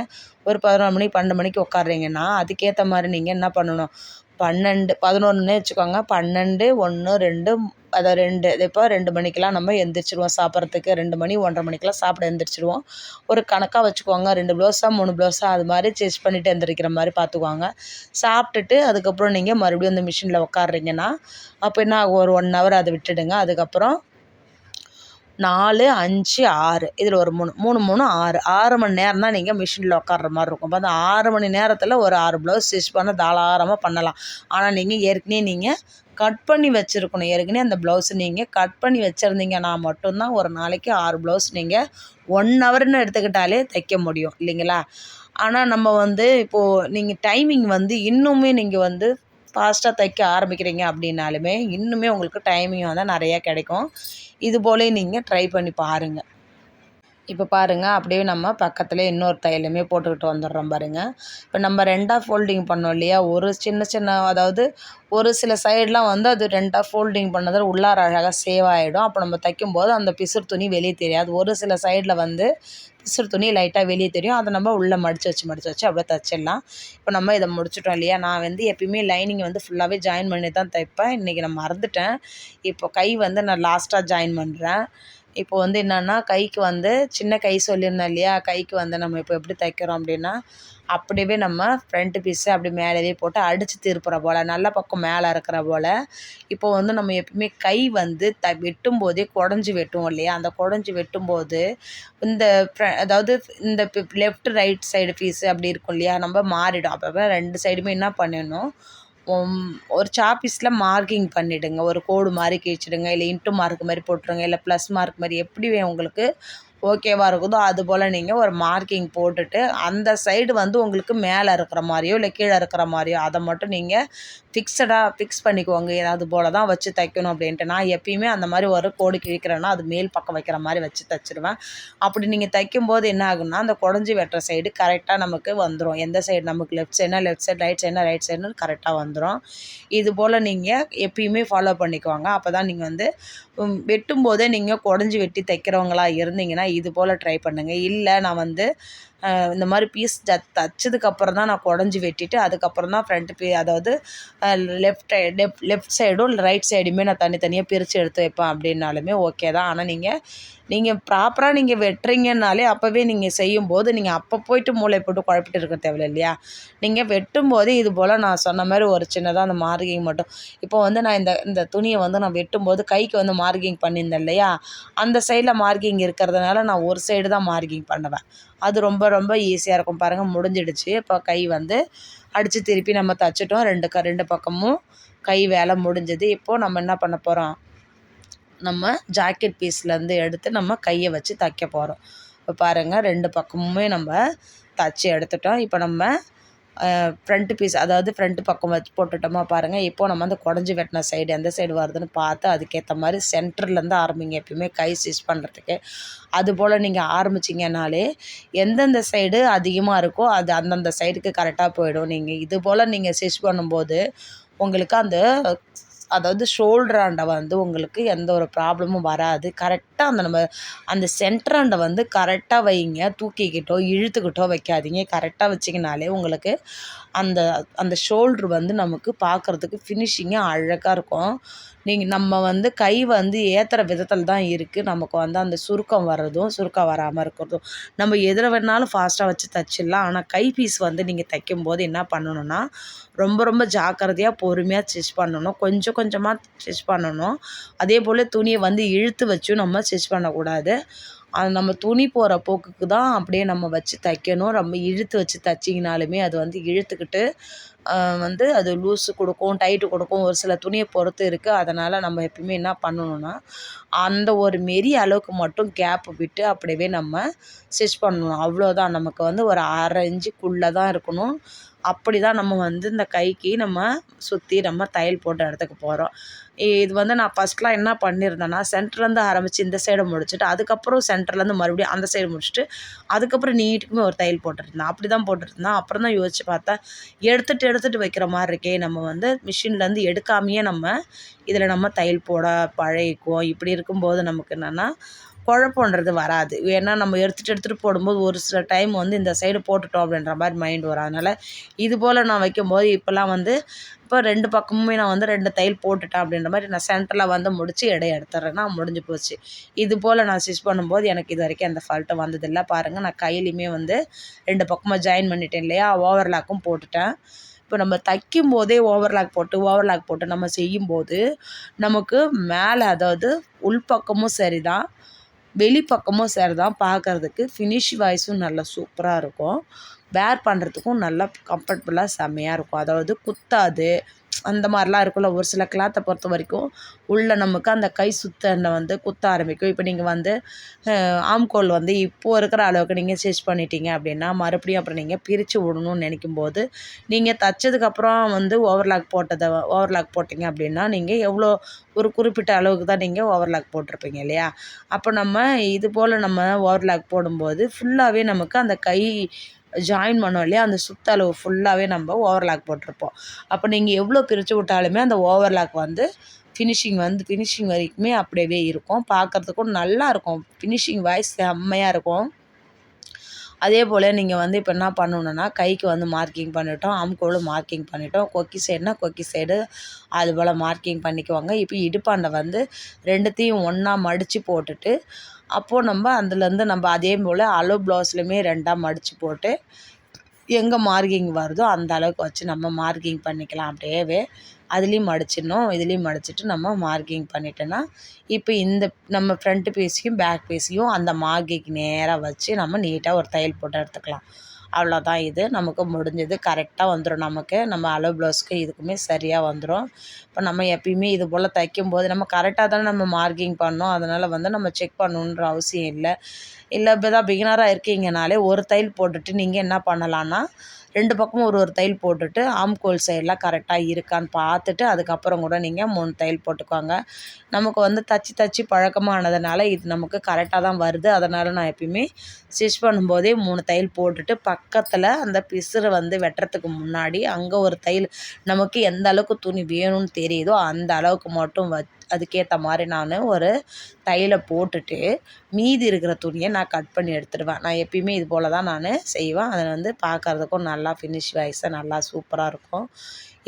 ஒரு பதினொரு மணி பன்னெண்டு மணிக்கு உட்காடுறீங்கன்னா அதுக்கேற்ற மாதிரி நீங்கள் என்ன பண்ணணும்? பன்னெண்டு பதினொன்றுனே வச்சுக்கோங்க. பன்னெண்டு ஒன்று ரெண்டு அதை ரெண்டு இப்போ ரெண்டு மணிக்கெலாம் நம்ம எந்திரிச்சிடுவோம் சாப்பிட்றதுக்கு. ரெண்டு மணி ஒன்றரை மணிக்கெலாம் சாப்பிட எந்திரிச்சிடுவோம் ஒரு கணக்காக வச்சுக்கோங்க. ரெண்டு ப்ளவுஸா மூணு ப்ளவுஸா அது மாதிரி ஸ்டிச் பண்ணிவிட்டு எந்திரிக்கிற மாதிரி பார்த்துக்குவாங்க சாப்பிட்டுட்டு அதுக்கப்புறம் நீங்கள் மறுபடியும் அந்த மிஷினில் உட்காடுறீங்கன்னா அப்போ என்ன ஒரு ஒன் ஹவர் அதை விட்டுடுங்க. அதுக்கப்புறம் நாலு அஞ்சு ஆறு. இதில் ஒரு மூணு மூணு மூணு ஆறு. ஆறு மணி நேரம் தான் நீங்கள் மிஷினில் உட்கார்ற மாதிரி இருக்கும். அப்போ அந்த ஆறு மணி நேரத்தில் ஒரு ஆறு ப்ளவுஸ் ஸ்டிச் பண்ண தாராளமாக பண்ணலாம். ஆனால் நீங்கள் ஏற்கனவே நீங்கள் கட் பண்ணி வச்சுருக்கணும். ஏற்கனவே அந்த ப்ளவுஸை நீங்கள் கட் பண்ணி வச்சுருந்தீங்கன்னா மட்டும்தான் ஒரு நாளைக்கு ஆறு ப்ளவுஸ் நீங்கள் ஒன் ஹவர்னு எடுத்துக்கிட்டாலே தைக்க முடியும். இல்லைங்களா? ஆனால் நம்ம வந்து இப்போது நீங்கள் டைமிங் வந்து இன்னுமே நீங்கள் வந்து ஃபாஸ்ட்டாக தைக்க ஆரம்பிக்கிறீங்க அப்படின்னாலுமே இன்னுமே உங்களுக்கு டைமிங் வந்து நிறையா கிடைக்கும். இது போலே நீங்கள் ட்ரை பண்ணி பாருங்கள் இப்போ பாருங்கள் அப்படியே நம்ம பக்கத்தில் இன்னொரு தையலுமே போட்டுக்கிட்டு வந்துடுறோம் பாருங்கள் இப்போ நம்ம ரெண்டாக ஃபோல்டிங் பண்ணோம் இல்லையா? ஒரு சின்ன சின்ன அதாவது ஒரு சில சைடெலாம் வந்து அது ரெண்டாக ஃபோல்டிங் பண்ணதில் உள்ளார அழகாக சேவ் ஆகிடும் அப்போ நம்ம தைக்கும்போது அந்த பிசுறு துணி வெளியே தெரியாது. ஒரு சில சைடில் வந்து பிசுறு துணி லைட்டாக வெளியே தெரியும். அதை நம்ம உள்ளே மடித்து வச்சு மடித்து வச்சு அப்படியே தைச்சிடலாம். இப்போ நம்ம இதை முடிச்சிட்டோம் இல்லையா? நான் வந்து எப்பயுமே லைனிங் வந்து ஃபுல்லாகவே ஜாயின் பண்ணி தான் தைப்பேன். இன்றைக்கி நான் மறந்துட்டேன். இப்போ கை வந்து நான் லாஸ்ட்டாக ஜாயின் பண்ணுறேன் இப்போ வந்து என்னென்னா கைக்கு வந்து சின்ன கை சொல்லியிருந்தேன் இல்லையா? கைக்கு வந்து நம்ம இப்போ எப்படி தைக்கிறோம் அப்படின்னா அப்படியே நம்ம ஃப்ரண்ட்டு பீஸை அப்படி மேலேயே போட்டு அடித்து திருப்புற போல் நல்ல பக்கம் மேலே இருக்கிற போல். இப்போ வந்து நம்ம எப்பவுமே கை வந்து த வெட்டும் போதே குடஞ்சி வெட்டுவோம் இல்லையா? அந்த குடஞ்சி வெட்டும்போது இந்த அதாவது இந்த லெஃப்ட் ரைட் சைடு பீஸு அப்படி இருக்கும் இல்லையா? நம்ம மாறிடும். அப்போ ரெண்டு சைடுமே என்ன பண்ணணும் ஒரு சாப்பீஸில் மார்க்கிங் பண்ணிவிடுங்க ஒரு கோடு மாதிரி கிழிச்சிடுங்க. இல்லை இன்ட்டு மார்க் மாதிரி போட்டுருங்க. இல்லை ப்ளஸ் மார்க் மாதிரி எப்படி உங்களுக்கு ஓகேவாக இருக்குதோ அது போல் நீங்கள் ஒரு மார்க்கிங் போட்டுட்டு அந்த சைடு வந்து உங்களுக்கு மேலே இருக்கிற மாதிரியோ இல்லை கீழே இருக்கிற மாதிரியோ அதை மட்டும் நீங்கள் ஃபிக்ஸடாக ஃபிக்ஸ் பண்ணிக்கோங்க. அது போல் தான் வச்சு தைக்கணும் அப்படின்ட்டு. நான் எப்பயுமே அந்த மாதிரி ஒரு கோடு கிழிக்கிறேன்னா அது மேல் பக்கம் வைக்கிற மாதிரி வச்சு தைச்சிருவேன். அப்படி நீங்கள் தைக்கும்போது என்ன ஆகும்னா அந்த குடஞ்சி வெட்டுற சைடு கரெக்டாக நமக்கு வந்துடும் எந்த சைடு நமக்கு லெஃப்ட் சைடுனா லெஃப்ட் சைடு ரைட் சைடுனா ரைட் சைடுன்னு கரெக்டாக வந்துடும் இது போல் நீங்கள் எப்பயுமே ஃபாலோ பண்ணிக்குவாங்க அப்போ தான் நீங்கள் வந்து வெட்டும்போதே நீங்கள் குடஞ்சி வெட்டி தைக்கிறவங்களா இருந்தீங்கன்னா இது போல் ட்ரை பண்ணுங்கள் இல்லை நான் வந்து இந்த மாதிரி பீஸ் த தைச்சதுக்கப்புறம் தான் நான் குடஞ்சி வெட்டிட்டு அதுக்கப்புறம் தான் ஃப்ரண்ட் பீ அதாவது லெஃப்ட் லெஃப்ட் லெஃப்ட் சைடும் ரைட் சைடுமே நான் தனித்தனியாக பிரித்து எடுத்து வைப்பேன் அப்படின்னாலுமே ஓகே தான். ஆனால் நீங்கள் நீங்கள் ப்ராப்பராக நீங்கள் வெட்டுறீங்கன்னாலே அப்போவே நீங்கள் செய்யும்போது நீங்கள் அப்போ போயிட்டு மூளை போட்டு குழப்பிட்டு இருக்க தேவையில்ல இல்லையா நீங்கள் வெட்டும்போது இது போல் நான் சொன்ன மாதிரி ஒரு சின்னதாக அந்த மார்க்கிங் மட்டும். இப்போ வந்து நான் இந்த இந்த துணியை வந்து நான் வெட்டும்போது கைக்கு வந்து மார்க்கிங் பண்ணியிருந்தேன் இல்லையா? அந்த சைடில் மார்க்கிங் இருக்கிறதுனால நான் ஒரு சைடு தான் மார்க்கிங் பண்ணுவேன். அது ரொம்ப ரொம்ப ஈஸியாக இருக்கும். பாருங்கள் முடிஞ்சிடுச்சு. இப்போ கை வந்து அடித்து திருப்பி நம்ம தைச்சிட்டோம். ரெண்டு க ரெண்டு பக்கமும் கை வேலை முடிஞ்சது. இப்போது நம்ம என்ன பண்ண போகிறோம் நம்ம ஜாக்கெட் பீஸ்லேருந்து எடுத்து நம்ம கையை வச்சு தைக்க போகிறோம் இப்போ பாருங்கள் ரெண்டு பக்கமுமே நம்ம தைச்சி எடுத்துட்டோம். இப்போ நம்ம ஃப்ரண்ட்டு பீஸ் அதாவது ஃப்ரண்ட்டு பக்கம் வச்சு போட்டுட்டோமா பாருங்கள் இப்போது நம்ம அந்த குடஞ்சி வெட்டின சைடு எந்த சைடு வருதுன்னு பார்த்து அதுக்கேற்ற மாதிரி சென்டர்லேருந்து ஆரம்பிங்க எப்பயுமே கை ஸ்டிச் பண்ணுறதுக்கு அதுபோல் நீங்கள் ஆரம்பிச்சிங்கனாலே எந்தெந்த சைடு அதிகமாக இருக்கோ அது அந்தந்த சைடுக்கு கரெக்டாக போயிடும். நீங்கள் இது போல் நீங்கள் ஸ்டிச் பண்ணும்போது உங்களுக்கு அந்த அதாவது ஷோல்டராண்ட வந்து உங்களுக்கு எந்த ஒரு ப்ராப்ளமும் வராது. கரெக்டாக அந்த நம்ம அந்த சென்டராண்ட வந்து கரெக்டாக வைங்க. தூக்கிக்கிட்டோ இழுத்துக்கிட்டோ வைக்காதீங்க. கரெக்டாக வச்சிங்கனாலே உங்களுக்கு அந்த அந்த ஷோல்ட்ரு வந்து நமக்கு பார்க்குறதுக்கு ஃபினிஷிங்காக அழகாக இருக்கும். நீங்கள் நம்ம வந்து கை வந்து ஏற்றுற விதத்தில் தான் இருக்குது நமக்கு வந்து அந்த சுருக்கம் வர்றதும் சுருக்கம் வராமல் இருக்கிறதும். நம்ம எதில் வேணாலும் ஃபாஸ்ட்டாக வச்சு தைச்சிடலாம். ஆனால் கை பீஸ் வந்து நீங்கள் தைக்கும்போது என்ன பண்ணணும்னா ரொம்ப ரொம்ப ஜாக்கிரதையாக பொறுமையாக ஸ்டிச் பண்ணணும். கொஞ்சம் கொஞ்சமாக ஸ்டிச் பண்ணணும். அதே போல் துணியை வந்து இழுத்து வச்சும் நம்ம ஸ்டிச் பண்ணக்கூடாது. அது நம்ம துணி போகிற போக்குக்கு தான் அப்படியே நம்ம வச்சு தைக்கணும். ரொம்ப இழுத்து வச்சு தைச்சிங்கனாலுமே அது வந்து இழுத்துக்கிட்டு வந்து அது லூஸு கொடுக்கும் டைட்டு கொடுக்கும் ஒரு சில துணியை பொறுத்து இருக்குது அதனால் நம்ம எப்பயுமே என்ன பண்ணணும்னா அந்த ஒரு மெரி அளவுக்கு மட்டும் கேப்பு விட்டு அப்படியே நம்ம ஸ்டிச் பண்ணணும். அவ்வளோதான் நமக்கு வந்து ஒரு அரை இன்ச்சுக்குள்ளே தான் இருக்கணும். அப்படி தான் நம்ம வந்து இந்த கைக்கு நம்ம சுற்றி நம்ம தையல் போட்ட இடத்துக்கு போகிறோம் இது வந்து நான் ஃபஸ்ட்லாம் என்ன பண்ணியிருந்தேன்னா சென்டர்லேருந்து ஆரம்பித்து இந்த சைடை முடிச்சுட்டு அதுக்கப்புறம் சென்டர்லேருந்து மறுபடியும் அந்த சைடு முடிச்சுட்டு அதுக்கப்புறம் நீட்டுக்குமே ஒரு தையல் போட்டுருந்தேன். அப்படி தான் போட்டுருந்தேன். அப்புறம் தான் யோசிச்சு பார்த்தேன் எடுத்துகிட்டு எடுத்துகிட்டு வைக்கிற மாதிரி இருக்கே நம்ம வந்து மிஷின்லேருந்து எடுக்காமையே நம்ம இதில் நம்ம தையல் போட பழகிக்குவோம். இப்படி இருக்கும்போது நமக்கு என்னென்னா குழப்பன்றது வராது. ஏன்னா நம்ம எடுத்துகிட்டு எடுத்துகிட்டு போடும்போது ஒரு சில டைம் வந்து இந்த சைடு போட்டுட்டோம் அப்படின்ற மாதிரி மைண்ட் வரும். அதனால் இது போல் நான் வைக்கும்போது இப்போல்லாம் வந்து இப்போ ரெண்டு பக்கமுமே நான் வந்து ரெண்டு தையல் போட்டுட்டேன் அப்படின்ற மாதிரி நான் சென்டரில் வந்து முடித்து எடை எடுத்துட்றேன்னா முடிஞ்சு போச்சு. இது போல் நான் ஸ்டிச் பண்ணும்போது எனக்கு இது வரைக்கும் அந்த ஃபால்ட்டு வந்ததில்லை. பாருங்கள் நான் கையிலையுமே வந்து ரெண்டு பக்கமாக ஜாயின் பண்ணிட்டேன் இல்லையா? ஓவர்லாக்கும் போட்டுட்டேன். இப்போ நம்ம தைக்கும் போதே ஓவர்லாக் போட்டு ஓவர்லாக் போட்டு நம்ம செய்யும்போது நமக்கு மேலே அதாவது உள்பக்கமும் சரி தான் வெளிப்பக்கமும் சரி தான் பார்க்குறதுக்கு ஃபினிஷ் வாய்ஸும் நல்லா சூப்பராக இருக்கும். வேர் பண்ணுறதுக்கும் நல்லா கம்ஃபர்டபுளாக செம்மையாக இருக்கும். அதாவது குத்தாது அந்த மாதிரிலாம் இருக்கும்ல ஒரு சில கிளாத்தை பொறுத்த வரைக்கும் உள்ளே நமக்கு அந்த கை சுத்தனை வந்து குத்த ஆரம்பிக்கும். இப்போ நீங்கள் வந்து ஆம்கோல் வந்து இப்போது இருக்கிற அளவுக்கு நீங்கள் ஸ்டிச் பண்ணிட்டீங்க அப்படின்னா மறுபடியும் அப்புறம் நீங்கள் பிரித்து விடணும்னு நினைக்கும் போது நீங்கள் தைச்சதுக்கப்புறம் வந்து ஓவர்லாக் போட்டதை ஓவர்லாக் போட்டிங்க அப்படின்னா நீங்கள் எவ்வளோ ஒரு குறிப்பிட்ட அளவுக்கு தான் நீங்கள் ஓவர்லாக் போட்டிருப்பீங்க இல்லையா? அப்போ நம்ம இது போல் நம்ம ஓவர்லாக் போடும்போது ஃபுல்லாகவே நமக்கு அந்த கை ஜாயின் பண்ணோம் இல்லையா? அந்த சுற்றளவு ஃபுல்லாகவே நம்ம ஓவர்லாக் போட்டிருப்போம். அப்போ நீங்கள் எவ்வளோ பிரித்து விட்டாலுமே அந்த ஓவர்லாக் வந்து ஃபினிஷிங் வந்து ஃபினிஷிங் வரைக்குமே அப்படியே இருக்கும். பார்க்குறதுக்கும் நல்லாயிருக்கும் ஃபினிஷிங் வாய்ஸ் செம்மையாக இருக்கும். அதே போல் நீங்கள் வந்து இப்போ என்ன பண்ணணுன்னா கைக்கு வந்து மார்க்கிங் பண்ணிட்டோம். அமுக்கோடு மார்க்கிங் பண்ணிட்டோம். கொக்கி சைடுனா கொக்கி சைடு அது போல் மார்க்கிங் பண்ணிக்குவாங்க. இப்போ இடுப்பாண்டை வந்து ரெண்டுத்தையும் ஒன்றா மடித்து போட்டுட்டு அப்போது நம்ம அதுலேருந்து நம்ம அதே போல் அளவு ப்ளவுஸ்லையுமே ரெண்டாக மடித்து போட்டு எங்கே மார்க்கிங் வருதோ அந்த அளவுக்கு வச்சு நம்ம மார்க்கிங் பண்ணிக்கலாம் அப்படியேவே. அதுலேயும் மடிச்சிடணும் இதுலேயும் மடிச்சிட்டு நம்ம மார்க்கிங் பண்ணிட்டோன்னா இப்போ இந்த நம்ம ஃப்ரண்ட்டு பீஸையும் பேக் பீஸையும் அந்த மார்கிங் நேராக வச்சு நம்ம நீட்டாக ஒரு தையல் போட்டு எடுத்துக்கலாம். அவ்வளோதான் இது. நமக்கு முடிஞ்சது. கரெக்டாக வந்துடும் நமக்கு. நம்ம அளவு ப்ளவுஸ்க்கு இதுக்குமே சரியாக வந்துடும் இப்போ நம்ம எப்பயுமே இது போல் தைக்கும்போது நம்ம கரெக்டாக தானே நம்ம மார்க்கிங் பண்ணோம். அதனால் வந்து நம்ம செக் பண்ணணுன்ற அவசியம் இல்லை. இல்லை இப்போ தான் பிகினராக இருக்கீங்கனாலே ஒரு தையல் போட்டுட்டு நீங்கள் என்ன பண்ணலான்னா ரெண்டு பக்கமும் ஒரு ஒரு தையல் போட்டுட்டு ஆம்கோல் சைடெலாம் கரெக்டாக இருக்கான்னு பார்த்துட்டு அதுக்கப்புறம் கூட நீங்கள் மூணு தையல் போட்டுக்கோங்க. நமக்கு வந்து தச்சு தச்சு பழக்கமானதுனால இது நமக்கு கரெக்டாக தான் வருது. அதனால் நான் எப்பயுமே ஸ்டிச் பண்ணும்போதே மூணு தையல் போட்டுட்டு பக்கத்தில் அந்த பிசுறு வந்து வெட்டுறதுக்கு முன்னாடி அங்கே ஒரு தையல் நமக்கு எந்த அளவுக்கு துணி வேணும்னு தெரியுதோ அந்த அளவுக்கு மட்டும் வச்சு அதுக்கேற்ற மாதிரி நான் ஒரு தையலை போட்டுட்டு மீதி இருக்கிற துணியை நான் கட் பண்ணி எடுத்துடுவேன். நான் எப்பயுமே இது போல் தான் நான் செய்வேன். அதை வந்து பார்க்குறதுக்கும் நல்லா ஃபினிஷ் வைஸாக நல்லா சூப்பராக இருக்கும்.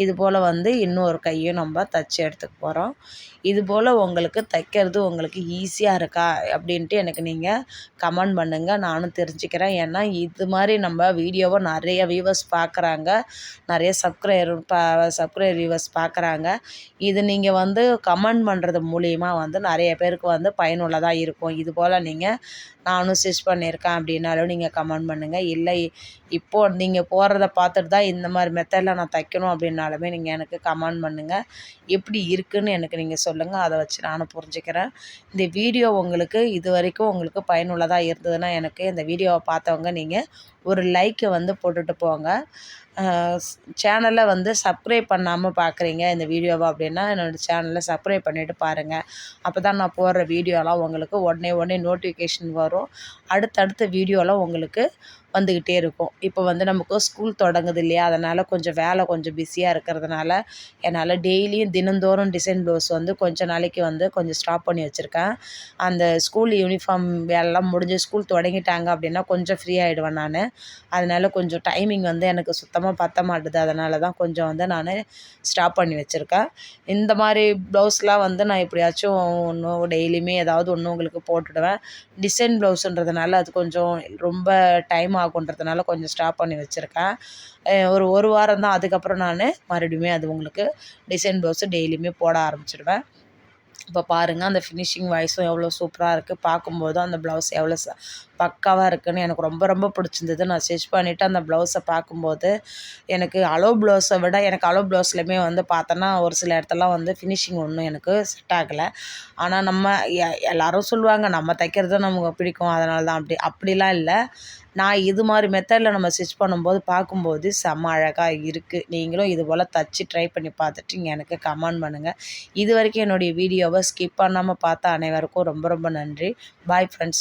இது போல் வந்து இன்னொரு கையும் நம்ம தைச்சி எடுத்துக்க போகிறோம் இது போல் உங்களுக்கு தைக்கிறது உங்களுக்கு ஈஸியாக இருக்கா? அப்படின்ட்டு எனக்கு நீங்கள் கமெண்ட் பண்ணுங்கள் நானும் தெரிஞ்சுக்கிறேன். ஏன்னா இது மாதிரி நம்ம வீடியோவை நிறைய வியூவர்ஸ் பார்க்குறாங்க நிறைய சப்ஸ்கிரைபர் பா சப்ஸ்கிரைபர் வியூவர்ஸ் பார்க்குறாங்க இது நீங்கள் வந்து கமெண்ட் பண்ணுறது மூலிமா வந்து நிறைய பேருக்கு வந்து பயனுள்ளதாக இருக்கும். இது போல் நீங்கள் நானும் ஸ்டிச் பண்ணியிருக்கேன் அப்படின்னாலும் நீங்கள் கமெண்ட் பண்ணுங்கள் இல்லை இப்போது நீங்கள் போடுறத பார்த்துட்டு தான் இந்த மாதிரி மெத்தடில் நான் தைக்கணும் அப்படின்னா அப்படின்னாலுமே நீங்கள் எனக்கு கமெண்ட் பண்ணுங்கள் எப்படி இருக்குதுன்னு எனக்கு நீங்கள் சொல்லுங்கள் அதை வச்சு நானும் புரிஞ்சுக்கிறேன். இந்த வீடியோ உங்களுக்கு இது வரைக்கும் உங்களுக்கு பயனுள்ளதாக இருந்ததுன்னா எனக்கு இந்த வீடியோவை பார்த்தவங்க நீங்கள் ஒரு லைக்கை வந்து போட்டுட்டு போங்க. சேனலை வந்து சப்ஸ்கிரைப் பண்ணாமல் பார்க்குறீங்க இந்த வீடியோவை அப்படின்னா என்னோடய சேனலை சப்ஸ்கிரைப் பண்ணிவிட்டு பாருங்கள் அப்போ தான் நான் போடுற வீடியோலாம் உங்களுக்கு உடனே உடனே நோட்டிஃபிகேஷன் வரும். அடுத்தடுத்த வீடியோலாம் உங்களுக்கு வந்துக்கிட்டே இருக்கும். இப்போ வந்து நமக்கு ஸ்கூல் தொடங்குது இல்லையா? அதனால் கொஞ்சம் வேலை கொஞ்சம் பிஸியாக இருக்கிறதுனால என்னால் டெய்லியும் தினந்தோறும் டிசைன் ப்ளவுஸ் வந்து கொஞ்ச நாளைக்கு வந்து கொஞ்சம் ஸ்டாப் பண்ணி வச்சுருக்கேன். அந்த ஸ்கூல் யூனிஃபார்ம் வேலைலாம் முடிஞ்சு ஸ்கூல் தொடங்கிட்டாங்க அப்படின்னா கொஞ்சம் ஃப்ரீ ஆகிடுவேன் நான். அதனால் கொஞ்சம் டைமிங் வந்து எனக்கு சுத்தமாக பத்த மாட்டுது. அதனால தான் கொஞ்சம் வந்து நான் ஸ்டாப் பண்ணி வச்சுருக்கேன். இந்த மாதிரி ப்ளவுஸ்லாம் வந்து நான் எப்படியாச்சும் ஒன்று டெய்லியுமே ஏதாவது ஒன்று உங்களுக்கு போட்டுடுவேன். டிசைன் ப்ளவுஸுன்றதுனால அது கொஞ்சம் ரொம்ப டைம் ஆகும் ஆகுன்றதுனால கொஞ்சம் ஸ்டாப் பண்ணி வச்சுருக்கேன். ஒரு ஒரு வாரம் தான். அதுக்கப்புறம் நான் மறுபடியுமே அது உங்களுக்கு டிசைன் ப்ளவுஸு டெய்லியுமே போட ஆரம்பிச்சிடுவேன். இப்போ பாருங்கள் அந்த ஃபினிஷிங் வாய்ஸும் எவ்வளோ சூப்பராக இருக்குது பார்க்கும்போதும் அந்த ப்ளவுஸ் எவ்வளோ ச பக்காவாக இருக்குதுன்னு எனக்கு ரொம்ப ரொம்ப பிடிச்சிருந்தது. நான் ஸ்டிச் பண்ணிவிட்டு அந்த ப்ளவுஸை பார்க்கும்போது எனக்கு அளவு ப்ளவுஸை விட எனக்கு அளவு ப்ளவுஸ்லையுமே வந்து பார்த்தோன்னா ஒரு சில இடத்துலலாம் வந்து ஃபினிஷிங் ஒன்றும் எனக்கு செட் ஆகலை. ஆனால் நம்ம எ எல்லோரும் சொல்லுவாங்க நம்ம தைக்கிறது நமக்கு பிடிக்கும். அதனால தான் அப்படி அப்படிலாம் இல்லை. நான் இது மாதிரி மெத்தடில் நம்ம ஸ்டிச் பண்ணும்போது பார்க்கும்போது செம்ம அழகாக இருக்குது நீங்களும் இது போல் தச்சு ட்ரை பண்ணி பார்த்துட்டு எனக்கு கமெண்ட் பண்ணுங்கள் இது வரைக்கும் என்னுடைய வீடியோவை ஸ்கிப் பண்ணாமல் பார்த்த அனைவருக்கும் ரொம்ப ரொம்ப நன்றி. Bye friends